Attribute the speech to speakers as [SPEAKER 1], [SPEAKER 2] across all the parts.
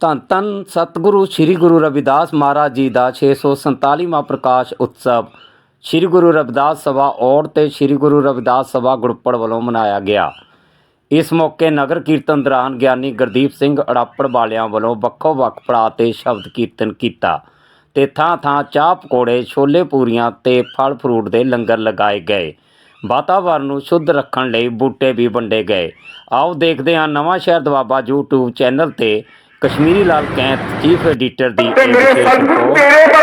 [SPEAKER 1] ਧੰਨ ਧੰਨ ਸਤਿਗੁਰੂ ਸ੍ਰੀ ਗੁਰੂ ਰਵਿਦਾਸ ਮਹਾਰਾਜ ਜੀ ਦਾ 647ਵਾਂ ਪ੍ਰਕਾਸ਼ ਉਤਸਵ। ਸ੍ਰੀ ਗੁਰੂ ਰਵਿਦਾਸ ਸਭਾ ਔੜ ਤੇ ਸ੍ਰੀ ਗੁਰੂ ਰਵਿਦਾਸ ਸਭਾ ਗੁਰਪੜ ਵੱਲੋਂ ਮਨਾਇਆ ਗਿਆ। ਇਸ ਮੌਕੇ ਨਗਰ ਕੀਰਤਨ ਦੌਰਾਨ ਗਿਆਨੀ ਗੁਰਦੀਪ ਸਿੰਘ ਅੜਾਪੜ ਵਾਲਿਆਂ ਵੱਲੋਂ ਵੱਖੋ ਵੱਖ ਪੜਾਅ ਤੇ ਸ਼ਬਦ ਕੀਰਤਨ ਕੀਤਾ ਤੇ ਥਾਂ ਥਾਂ ਚਾਹ ਪਕੌੜੇ, ਛੋਲੇ ਪੂਰੀਆਂ ਤੇ ਫਲ ਫਰੂਟ ਦੇ ਲੰਗਰ ਲਗਾਏ ਗਏ। ਵਾਤਾਵਰਨ ਨੂੰ ਸ਼ੁੱਧ ਰੱਖਣ ਲਈ ਬੂਟੇ ਵੀ ਵੰਡੇ ਗਏ। ਆਓ ਦੇਖਦੇ ਹਾਂ ਨਵਾਂ ਸ਼ਹਿਰ ਦਵਾਬਾ YouTube ਚੈਨਲ ਤੇ ਕਸ਼ਮੀਰੀ ਲਾਲ ਕੈਂਥ ਚੀਫ ਐਡੀਟਰ ਦੀ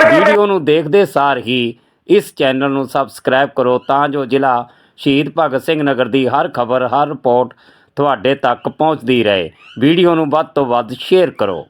[SPEAKER 1] ਵੀਡੀਓ ਨੂੰ ਦੇਖਦੇ ਸਾਰ ਹੀ ਇਸ ਚੈਨਲ ਨੂੰ ਸਬਸਕ੍ਰਾਈਬ ਕਰੋ ਤਾਂ ਜੋ ਜ਼ਿਲ੍ਹਾ ਸ਼ਹੀਦ ਭਗਤ ਸਿੰਘ ਨਗਰ ਦੀ ਹਰ ਖਬਰ ਹਰ ਰਿਪੋਰਟ ਤੁਹਾਡੇ ਤੱਕ ਪਹੁੰਚਦੀ ਰਹੇ। ਵੀਡੀਓ ਨੂੰ ਵੱਧ ਤੋਂ ਵੱਧ ਸ਼ੇਅਰ ਕਰੋ।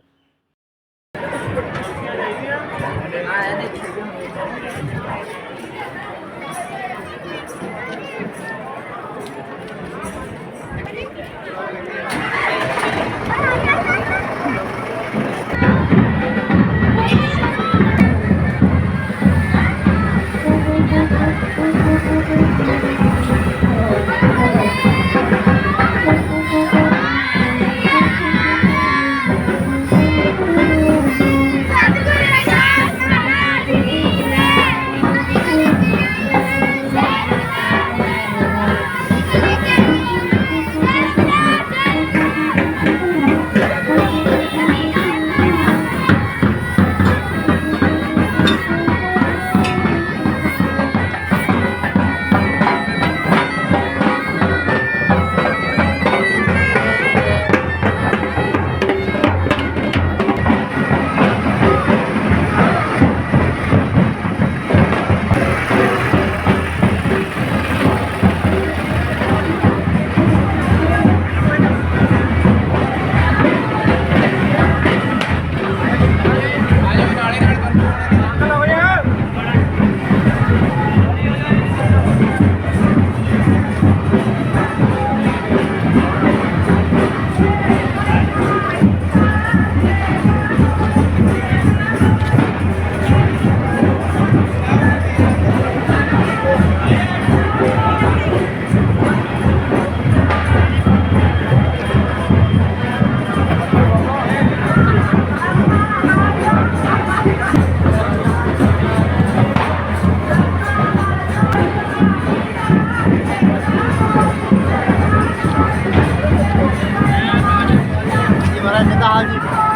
[SPEAKER 2] ਜੀ ਮਹਾਰਾਜ ਕਿੱਦਾਂ ਹਾਲ ਜੀ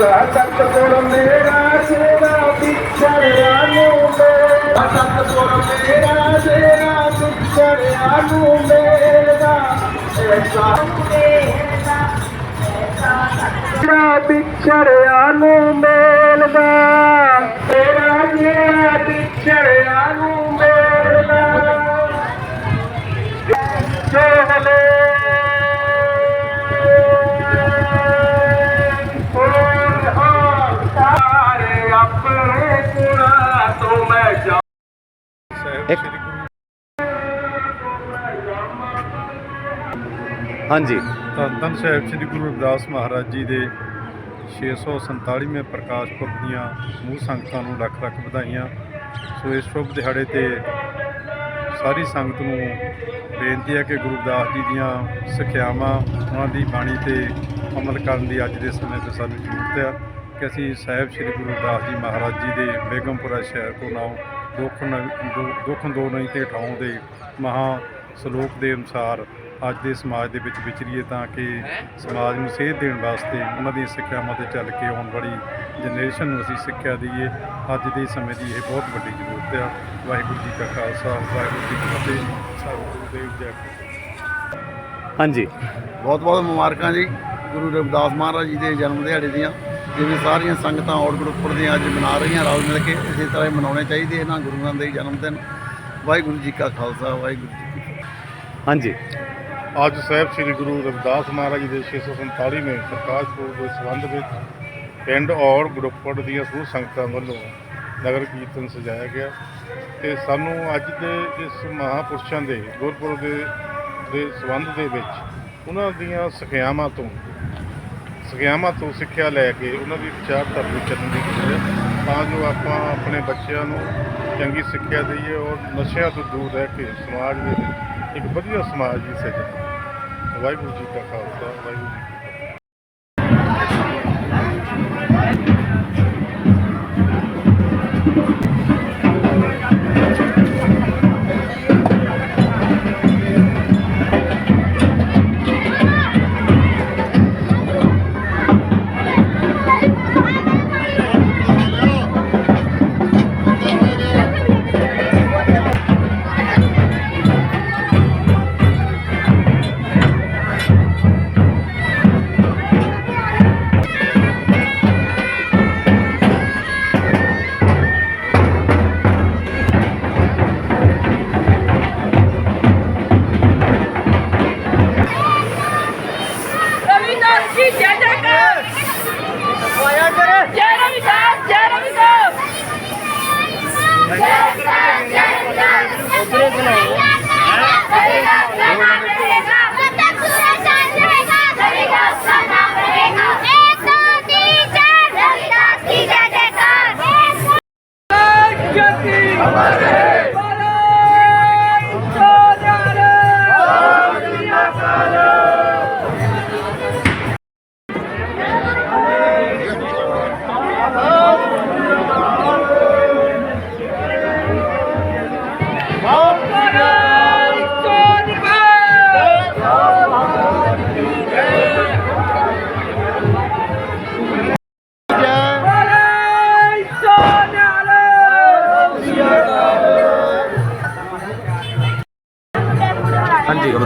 [SPEAKER 3] ਐਸਾ ਸਤਿਗੁਰ ਮੇਰਾ ਸੇਵਾ ਵਿਛੜਿਆ ਨੂੰ ਮੇਰਾ ਸਤਿਗੁਰ ਮੇਰਾ ਸੇਵਾ ਵਿਛੜਿਆ ਨੂੰ ਮੇਲਦਾ ਨੂੰ ਮੇਲਦਾ ਤੇਰਾ ਜਿਹੜਾ ਵਿਛੜਿਆ ਨੂੰ ਮੇਲਦਾ ਚੋਹਲੇ ਓਏ ਹਾਂ ਸਾਰੇ ਆਪਣੇ ਗੁਣਾ ਤੋਂ ਮੈਂ ਜਾ
[SPEAKER 1] ਇੱਕ ਹਾਂਜੀ।
[SPEAKER 4] ਧੰਨ ਧੰਨ ਸਾਹਿਬ ਸ੍ਰੀ ਗੁਰੂ ਰਵਿਦਾਸ ਮਹਾਰਾਜ ਜੀ ਦੇ 647ਵੇਂ ਪ੍ਰਕਾਸ਼ ਪੁਰਬ ਦੀਆਂ ਸਮੂਹ ਸੰਗਤਾਂ ਨੂੰ ਲੱਖ ਲੱਖ ਵਧਾਈਆਂ। ਸੋ ਇਸ ਸ਼ੁਭ ਦਿਹਾੜੇ ਤੇ ਸਾਰੀ ਸੰਗਤ ਨੂੰ ਬੇਨਤੀ ਹੈ ਕਿ ਗੁਰੂ ਰਵਿਦਾਸ ਜੀ ਦੀਆਂ ਸਿੱਖਿਆਵਾਂ ਉਹਨਾਂ ਦੀ ਬਾਣੀ ਤੇ ਅਮਲ ਕਰਨ ਦੀ ਅੱਜ ਦੇ ਸਮੇਂ ਤੇ ਸਾਨੂੰ ਜ਼ਰੂਰਤ ਹੈ ਕਿ ਅਸੀਂ ਸਾਹਿਬ ਸ੍ਰੀ ਗੁਰੂ ਰਵਿਦਾਸ ਜੀ ਮਹਾਰਾਜ ਜੀ ਦੇ ਬੇਗਮਪੁਰਾ ਸ਼ਹਿਰ ਤੋਂ ਨਾਮ ਦੁੱਖ ਦੁੱਖ ਦੋ ਨਹੀਂ ਤੇ ਠਾਉ ਦੇ ਮਹਾ ਸ਼ਲੋਕ ਦੇ ਅਨੁਸਾਰ ਅੱਜ ਦੇ ਸਮਾਜ ਦੇ ਵਿੱਚ ਵਿਚਰੀਏ ਤਾਂ ਕਿ ਸਮਾਜ ਨੂੰ ਸੇਧ ਦੇਣ ਵਾਸਤੇ ਉਹਨਾਂ ਦੀਆਂ ਸਿੱਖਿਆਵਾਂ ਤੇ ਚੱਲ ਕੇ ਆਉਣ ਵਾਲੀ ਜਨਰੇਸ਼ਨ ਨੂੰ ਅਸੀਂ ਸਿੱਖਿਆ ਦਈਏ। ਅੱਜ ਦੇ ਸਮੇਂ ਦੀ ਇਹ ਬਹੁਤ ਵੱਡੀ ਜ਼ਰੂਰਤ ਹੈ ਵਾਹਿਗੁਰੂ ਜੀ ਕਾ ਖਾਲਸਾ ਵਾਹਿਗੁਰੂ ਜੀ ਕੀ ਫਤਿਹ। ਸਾਹਿਬ ਗੁਰਦੇਵ ਜੈ
[SPEAKER 1] ਹਾਂਜੀ।
[SPEAKER 2] ਬਹੁਤ ਬਹੁਤ ਮੁਬਾਰਕਾਂ ਜੀ। ਗੁਰੂ ਰਵਿਦਾਸ ਮਹਾਰਾਜ ਜੀ ਦੇ ਜਨਮ ਦਿਹਾੜੇ ਦੀਆਂ। ਜਿਵੇਂ ਸਾਰੀਆਂ ਸੰਗਤਾਂ ਔੜ ਗੜੁੱਪੜ ਦੀਆਂ ਅੱਜ ਮਨਾ ਰਹੀਆਂ ਰਲ ਮਿਲ ਕੇ ਇਸੇ ਤਰ੍ਹਾਂ ਹੀ ਮਨਾਉਣੇ ਚਾਹੀਦੇ ਇਹਨਾਂ ਗੁਰੂਆਂ ਦੇ ਜਨਮ ਦਿਨ। ਵਾਹਿਗੁਰੂ ਜੀ ਕਾ ਖਾਲਸਾ ਵਾਹਿਗੁਰੂ ਜੀ ਕੀ ਫਤਿਹ।
[SPEAKER 1] ਹਾਂਜੀ।
[SPEAKER 4] ਅੱਜ ਸਾਹਿਬ ਸ੍ਰੀ ਗੁਰੂ ਰਵਿਦਾਸ ਮਹਾਰਾਜ ਦੇ 647ਵੇਂ ਪ੍ਰਕਾਸ਼ ਪੁਰਬ ਦੇ ਸੰਬੰਧ ਵਿੱਚ ਪਿੰਡ ਔਰ ਗੜੁੱਪੜ ਦੀਆਂ ਸਮੂਹ ਸੰਗਤਾਂ ਵੱਲੋਂ ਨਗਰ ਕੀਰਤਨ ਸਜਾਇਆ ਗਿਆ ਤੇ ਸਾਨੂੰ ਅੱਜ ਦੇ ਇਸ ਮਹਾਪੁਰਸ਼ਾਂ ਦੇ ਗੁਰਪੁਰਬ ਦੇ ਦੇ ਸੰਬੰਧ ਦੇ ਵਿੱਚ ਉਹਨਾਂ ਦੀਆਂ ਸਿੱਖਿਆਵਾਂ ਤੋਂ ਸਿੱਖਿਆਵਾਂ ਤੋਂ ਸਿੱਖਿਆ ਲੈ ਕੇ ਉਹਨਾਂ ਦੀ ਵਿਚਾਰਧਾਰਾ ਨੂੰ ਚੱਲਣ ਦੀ ਲੋੜ ਹੈ ਤਾਂ ਜੋ ਆਪਾਂ ਆਪਣੇ ਬੱਚਿਆਂ ਨੂੰ ਚੰਗੀ ਸਿੱਖਿਆ ਦਈਏ ਔਰ ਨਸ਼ਿਆਂ ਤੋਂ ਦੂਰ ਰਹਿ ਕੇ ਸਮਾਜ ਦੇ ਵਿੱਚ ਇੱਕ ਵਧੀਆ ਸਮਾਜ ਦੀ ਸਿਰਜਣਾ ਵਾਹਿਗੁਰੂ ਜੀ ਕਾ ਖਾਲਸਾ, ਵਾਹਿਗੁਰੂ ਜੀ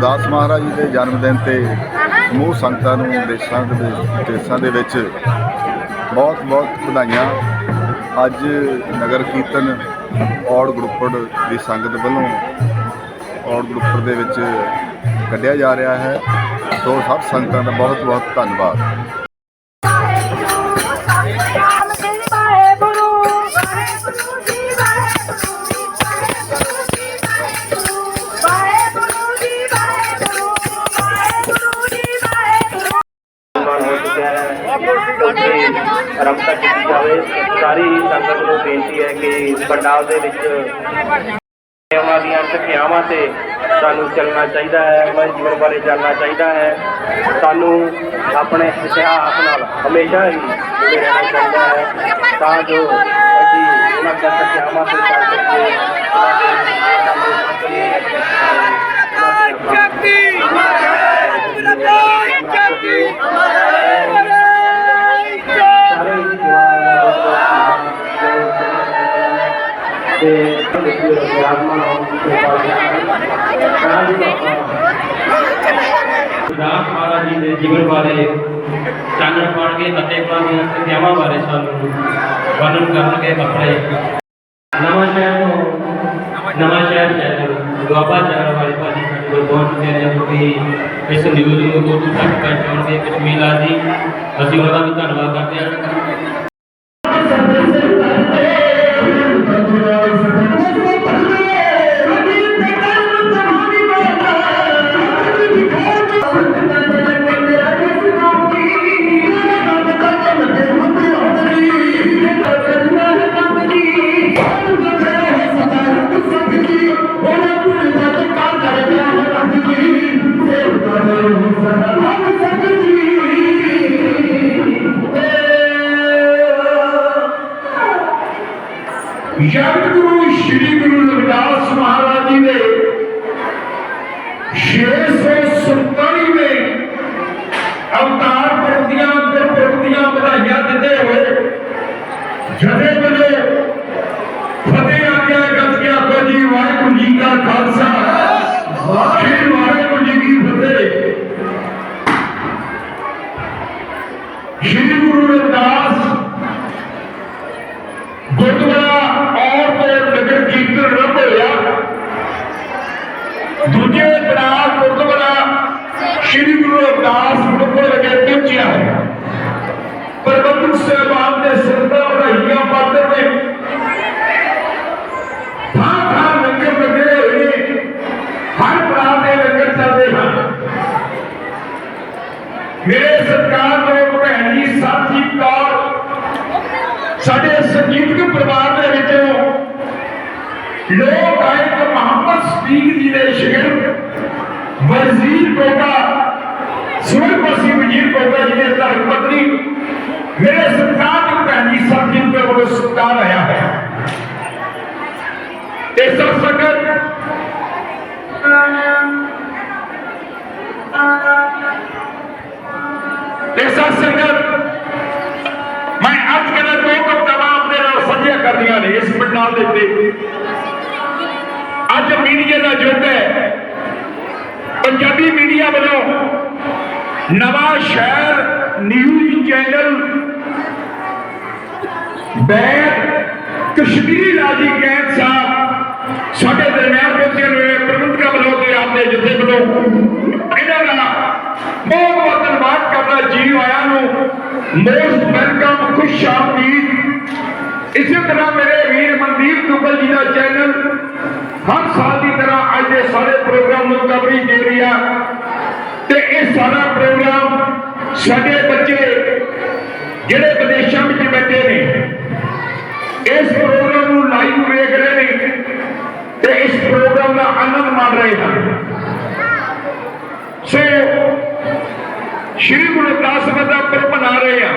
[SPEAKER 1] ਹਾਂਜੀ
[SPEAKER 5] ਮਹਾਰਾਜ ਜੀ ਦੇ ਜਨਮ ਦਿਨ ਤੇ ਸਮੂਹ ਸੰਗਤਾਂ ਨੂੰ ਦੇਸ਼ਾਂ ਦੇ ਦੇਸ਼ਾਂ ਦੇ ਵਿੱਚ ਬਹੁਤ ਬਹੁਤ ਵਧਾਈਆਂ। ਅੱਜ ਨਗਰ ਕੀਰਤਨ ਔੜ ਗਰੁੱਪੜ ਦੀ ਸੰਗਤ ਵੱਲੋਂ ਔੜ ਗੜੁੱਪੜ ਦੇ ਵਿੱਚ ਕੱਢਿਆ ਜਾ ਰਿਹਾ ਹੈ। ਸੋ ਸਭ ਸੰਗਤਾਂ ਦਾ ਬਹੁਤ ਬਹੁਤ ਧੰਨਵਾਦ।
[SPEAKER 6] ਹੋ ਚੁੱਕਿਆ ਹੈ ਤੇ ਰਮਤਾ ਕੀਤੀ ਜਾਵੇ ਸਾਰੀ ਸੰਗਤ ਨੂੰ ਬੇਨਤੀ ਹੈ ਕਿ ਪੰਡਾਲ ਦੇ ਵਿੱਚ ਉਹਨਾਂ ਦੀਆਂ ਸਿੱਖਿਆਵਾਂ ਤੇ ਸਾਨੂੰ ਚੱਲਣਾ ਚਾਹੀਦਾ ਹੈ ਉਹਨਾਂ ਦੇ ਜੀਵਨ ਬਾਰੇ ਜਾਣਨਾ ਚਾਹੀਦਾ ਹੈ ਸਾਨੂੰ ਆਪਣੇ ਇਤਿਹਾਸ ਨਾਲ ਹਮੇਸ਼ਾ ਹੀ ਜੁੜੇ ਰਹਿਣਾ ਚਾਹੀਦਾ ਹੈ ਤਾਂ ਜੋ ਅਸੀਂ ਉਹਨਾਂ ਦੀਆਂ ਸਿੱਖਿਆਵਾਂ ਤੇ ਚੱਲ ਸਕੀਏ ਉਹਨਾਂ ਦੇ ਤੇ ਗੁਰਦਾਸ ਮਹਾਰਾਜ ਜੀ ਦੇ ਜੀਵਨ ਬਾਰੇ, ਚਾਨਣ ਪਾਉਣਗੇ ਅਤੇ ਪਾਣੀਆਂ ਸਿੱਖਿਆਵਾਂ ਬਾਰੇ ਸਾਨੂੰ ਵਰਣਨ ਕਰਨਗੇ ਆਪਣੇ ਨਵਾਂ ਸ਼ਹਿਰ ਨਵਾਂ ਚੈਨਲ ਦੁਆਬਾ ਚੈਨਲ ਵਾਲੇ ਭਾਜੀ ਸਾਡੇ ਕੋਲ ਪਹੁੰਚ ਚੁੱਕੇ ਨੇ ਜੋ ਇਸ ਨਿਊਜ਼ ਨੂੰ ਦੂਰ ਦੂਰ ਤੱਕ ਪਹੁੰਚਾਉਣਗੇ ਕਸ਼ਮੀਲਾ ਜੀ। ਅਸੀਂ ਉਹਨਾਂ ਦਾ ਵੀ ਧੰਨਵਾਦ ਕਰਦੇ ਹਾਂ।
[SPEAKER 3] ਜਦੇ ਬਲੇ ਫਤਿਹ ਆਗਿਆ ਗੱਜ ਗਿਆ ਕੋ ਜੀ ਵਾਹਿਗੁਰੂ ਜੀ ਕਾ ਖਾਲਸਾ ਵਾਹਿਗੁਰੂ ਜੀ ਕੀ ਫਤਿਹ ਸ੍ਰੀ ਗੁਰੂ ਰਵਿਦਾਸ ਗੁਰਦੁਆਰਾ ਔਰ ਤੇ ਨਗਰ ਕੀਰਤਨ ਰੱਬ ਹੋਇਆ ਦੂਜੇ ਬਣਾ ਗੁਰਦੁਆਰਾ ਸ੍ਰੀ ਗੁਰੂ ਰਵਿਦਾਸ ਗੁਰਦੁਆਰੇ ਲਗੇ ਪਹੁੰਚਿਆ ਹੈ ਪ੍ਰਬੰਧਕ ਸਹਿਬਾਨ ਦੇ ਸਰਦਾ ਵਧਾਈਆਂ ਪਾਤਰ ਨੇ ਥਾਂ ਥਾਂ ਲੰਗਰ ਲੱਗੇ ਹੋਏ ਨੇ ਹਰ ਬਣਾ ਦੇ ਲੰਗਰ ਚੱਲਦੇ ਹਨ ਮੇਰੇ ਸਰਕਾਰ ਲੋਕ ਭੈਣ ਜੀ ਸਾਥੀ ਕੌਰ ਸਾਡੇ ਸੰਗੀਤਕ ਪਰਿਵਾਰ ਦੇ ਵਿੱਚੋਂ ਲੋਕ ਗਾਇਕ ਮੁਹੰਮਦ ਸਪੀਕ ਜੀ ਦੇ ਸ਼ਗਿਰਦ ਵਜ਼ੀਰ ਕੋਟਾ ਸੁਰਪਸੀ ਵਜ਼ੀਰ ਕੋਟਾ ਜੀ ਦੇ ਧਰਮ ਪਤਨੀ ਮੇਰੇ ਸਤਿਕਾਰਯੋਗ ਭੈਣ ਜੀ ਸਾਹਿਬ ਜੀ ਦੇ ਵੱਲੋਂ ਸਤਿਕਾਰ ਆਇਆ ਹੈ ਤੇ ਸਭ ਸੰਗਤ ਤੇ ਸਭ ਸੰਗਤ ਮੈਂ ਅੱਜ ਕੱਲ੍ਹ ਦੋ ਕਵਿਤਾਵਾਂ ਆਪਣੇ ਨਾਲ ਸਾਂਝੀਆਂ ਕਰਦੀਆਂ ਨੇ ਇਸ ਪੰਡਾਲ ਦੇ ਉੱਤੇ ਅੱਜ ਮੀਡੀਆ ਦਾ ਯੁੱਗ ਹੈ ਪੰਜਾਬੀ ਮੀਡੀਆ ਵੱਲੋਂ ਨਵਾਂ ਸ਼ਹਿਰ ਨਿਊਜ਼ ਚੈਨਲ ਬੈਗ ਕਸ਼ਮੀਰੀ ਰਾਜੀ ਕੈਂਟ ਸਾਹਿਬ ਸਾਡੇ ਦਰਮਿਆਨ ਪਹੁੰਚੇ ਹੋਏ ਪ੍ਰਬੰਧਕਾਂ ਵੱਲੋਂ ਤੇ ਆਪਦੇ ਜਥੇ ਵੱਲੋਂ ਇਹਨਾਂ ਦਾ ਬਹੁਤ ਬਹੁਤ ਧੰਨਵਾਦ ਕਰਦਾ ਜੀ ਆਇਆਂ ਨੂੰ। ਮੋਸਟ ਵੈਲਕਮ, ਖੁਸ਼ ਆਮਦੀਦ ਇਸੇ ਤਰ੍ਹਾਂ ਮੇਰੇ ਵੀਰ ਮਨਦੀਪ ਦੁੱਗਲ ਜੀ ਦਾ ਚੈਨਲ ਹਰ ਸਾਲ ਦੀ ਤਰ੍ਹਾਂ ਅੱਜ ਦੇ ਸਾਰੇ ਪ੍ਰੋਗਰਾਮ ਨੂੰ ਕਵਰੇਜ ਦੇ ਰਹੀ ਆ। ਤੇ ਇਹ ਸਾਰਾ ਪ੍ਰੋਗਰਾਮ ਸਾਡੇ ਬੱਚੇ ਜਿਹੜੇ ਵਿਦੇਸ਼ਾਂ ਵਿੱਚ ਇਸ ਪ੍ਰੋਗਰਾਮ ਨੂੰ ਲਾਈਵ ਵੇਖ ਰਹੇ ਨੇ ਤੇ ਇਸ ਪ੍ਰੋਗਰਾਮ ਦਾ ਆਨੰਦ ਮਾਣ ਰਹੇ ਹਨ ਸੋ ਸ਼੍ਰੀ ਗੁਰੂ ਜੀ ਦਾ ਪੁਰਬ ਮਨਾ ਰਹੇ ਆ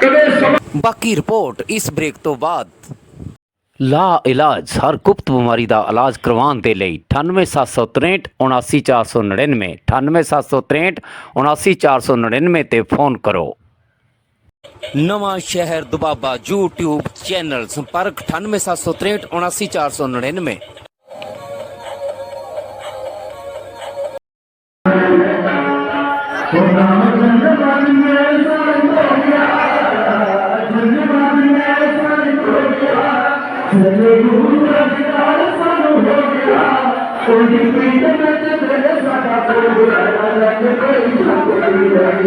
[SPEAKER 3] ਕਦੇ
[SPEAKER 1] ਬਾਕੀ ਰਿਪੋਰਟ ਇਸ ਬ੍ਰੇਕ ਤੋਂ ਬਾਅਦ। ਲਾ ਇਲਾਜ ਹਰ ਗੁਪਤ ਬਿਮਾਰੀ ਦਾ ਇਲਾਜ ਕਰਵਾਉਣ ਦੇ ਲਈ 98763 79499 98763 79499 ਤੇ ਫੋਨ ਕਰੋ। ਨਵਾਂ ਸ਼ਹਿਰ ਦੁਬਾਬਾ YouTube ਚੈਨਲ ਸੰਪਰਕ 98763 79499
[SPEAKER 3] ਤੇ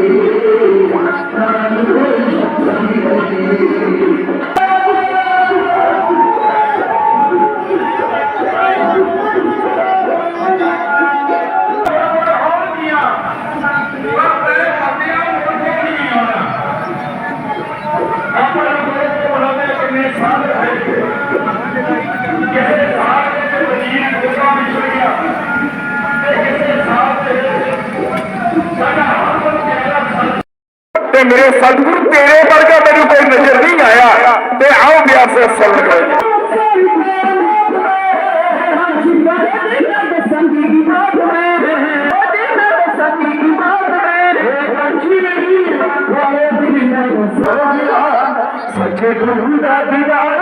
[SPEAKER 3] ਮੇਰੇ ਸਤਿਗੁਰੂ ਤੇਰੇ ਵਰਗਾ ਮੈਨੂੰ ਕੋਈ ਨਜ਼ਰ ਨਹੀਂ ਆਇਆ। ਤੇ ਆਓ ਬਿਆਸ ਸੁਣ ਕਰੋ ਸੱਚੇ
[SPEAKER 7] ਗੁਰੂ ਦਾ ਦੀਦਾਰ